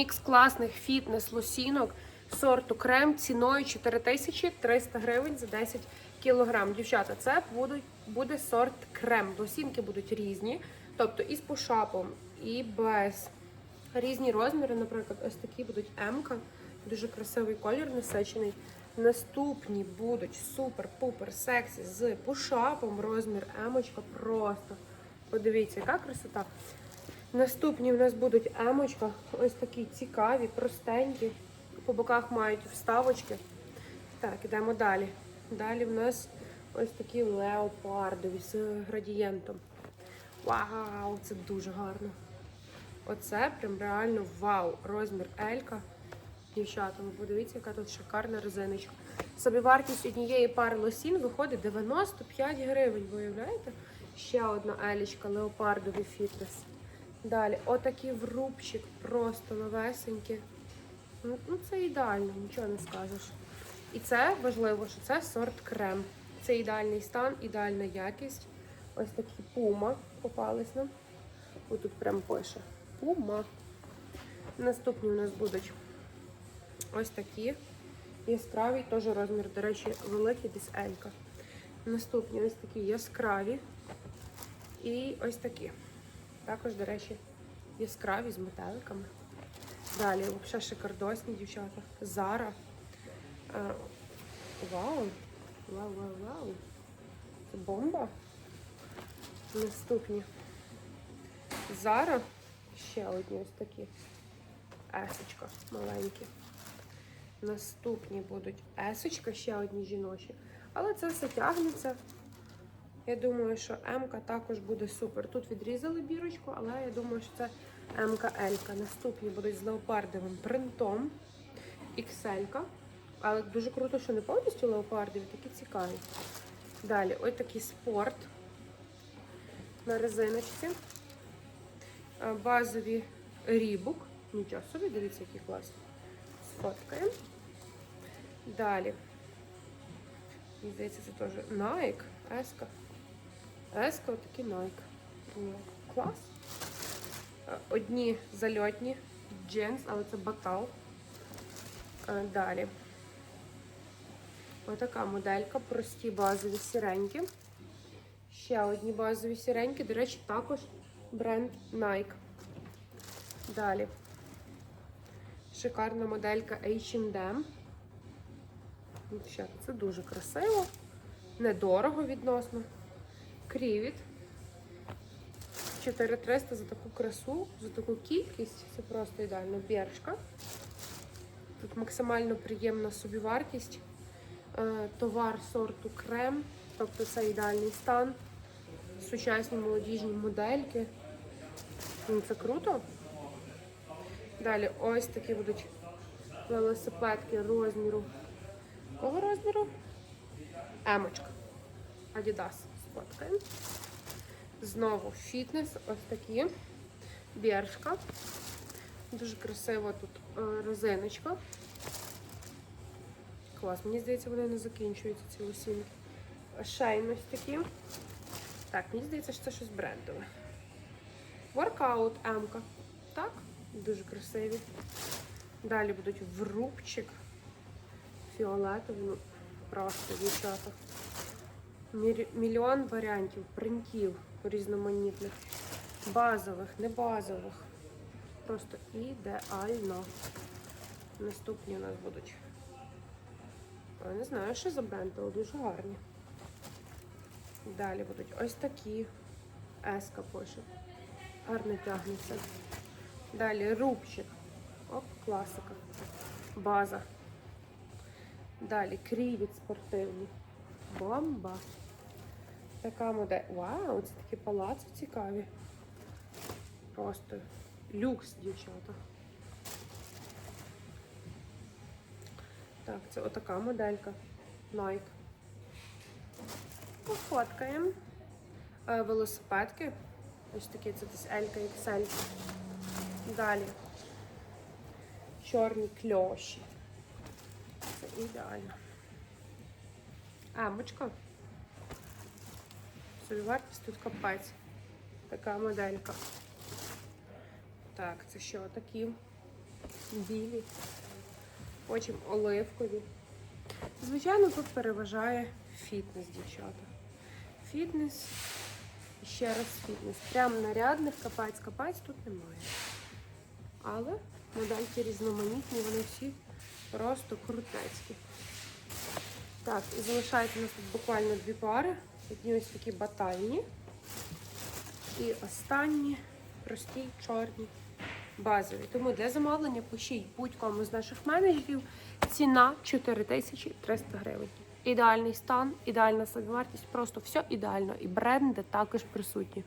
Мікс класних фітнес-лосінок сорту крем ціною 4300 гривень за 10 кілограм. Дівчата, це будуть, буде сорт крем. Лосінки будуть різні, тобто і з пушапом, і без. Різні розміри, наприклад, ось такі будуть М-ка, дуже красивий колір насичений. Наступні будуть супер-пупер сексі з пушапом, розмір М-очка просто. Подивіться, яка красота. Наступні в нас будуть емочка, ось такі цікаві, простенькі. По боках мають вставочки. Так, ідемо далі. Далі в нас ось такі леопардові з градієнтом. Вау, це дуже гарно. Оце прям реально вау. Розмір Елька. Дівчата, ви подивіться, яка тут шикарна резиночка. Собівартість однієї пари лосін виходить 95 гривень. Ви уявляєте? Ще одна елічка, леопардовий фітнес. Далі, отакий врубчик, просто новесенький. Ну, ну, це ідеально, нічого не скажеш. І це важливо, що це сорт крем. Це ідеальний стан, ідеальна якість. Ось такі пума попались нам. Отут прям пише. Пума. Наступні у нас будуть ось такі. Яскраві, теж розмір, до речі, великий, десь Елька. Наступні ось такі яскраві. І ось такі. Також, до речі, яскраві з метеликами. Далі, взагалі шикардосні дівчата. Зара. Е, Вау! Вау, вау, вау. Це бомба. Наступні. Зара. Ще одні ось такі. Есочка маленькі. Наступні будуть есочка, ще одні жіночі. Але це все тягнеться. Я думаю, що М-ка також буде супер. Тут відрізали бірочку, але я думаю, що це М-ка L-ка. Наступні будуть з леопардовим принтом. XL-ка. Але дуже круто, що не повністю леопардові, такі цікаві. Далі, ось такий спорт на резиночці. Базові рібук. Нічого собі, дивіться, який класний. Сфоткаємо. Далі. Мені здається, це теж Nike, Еска. Еска, отакий Nike. Клас. Е, Одні зальотні джинс, але це батал. Е, Далі. Отака моделька, прості базові сіренькі. Ще одні базові сіренькі, до речі, також бренд Nike. Далі. Шикарна моделька H&M. Це дуже красиво, недорого відносно. Крівіт. 4300 за таку красу, за таку кількість. Це просто ідеально. Біршка. Тут максимально приємна собівартість. Е, Товар сорту крем, тобто це ідеальний стан. Сучасні молодіжні модельки. Ну, Це круто. Далі ось такі будуть велосипедки розміру. Якого розміру? Емочка. Adidas. Сфоткаємо. Знову фітнес. Ось такі. Бершка. Дуже красива тут е, резиночка. Клас, мені здається, вони не закінчуються ці лосінки. Шейн такі. Так, мені здається, що це щось брендове. Воркаут М-ка. Так, дуже красиві. Далі будуть врубчик. Фіолетовий, ну просто дівчата. Мільйон варіантів, принтів різноманітних, базових, не базових. Просто ідеально. Наступні у нас будуть. Я не знаю, що за бренд, але дуже гарні. Далі будуть ось такі. Еска пише. Гарно тягнеться. Далі рубчик. Оп, класика. База. Далі крівіт спортивний. Бомба. Така модель. Вау, це такі палаци цікаві. Просто люкс, дівчата. Так, це отака моделька. Nike. Пофоткаємо. Е, велосипедки. Ось такі, це десь L, XL. Далі. Чорні кльоші. Це ідеально. Амочка. Собівартість тут капець. Така моделька. Так, це що такі? білі, потім оливкові. Звичайно, тут переважає фітнес, дівчата. Фітнес і ще раз фітнес. Прям нарядних капець тут немає. Але модельки різноманітні, вони всі просто крутецькі. Так, і залишається у нас тут буквально дві пари. Одні ось такі батальні. І останні прості чорні базові. Тому для замовлення пишіть будь-кому з наших менеджерів. Ціна 4300 гривень. Ідеальний стан, ідеальна собівартість, просто все ідеально. І бренди також присутні.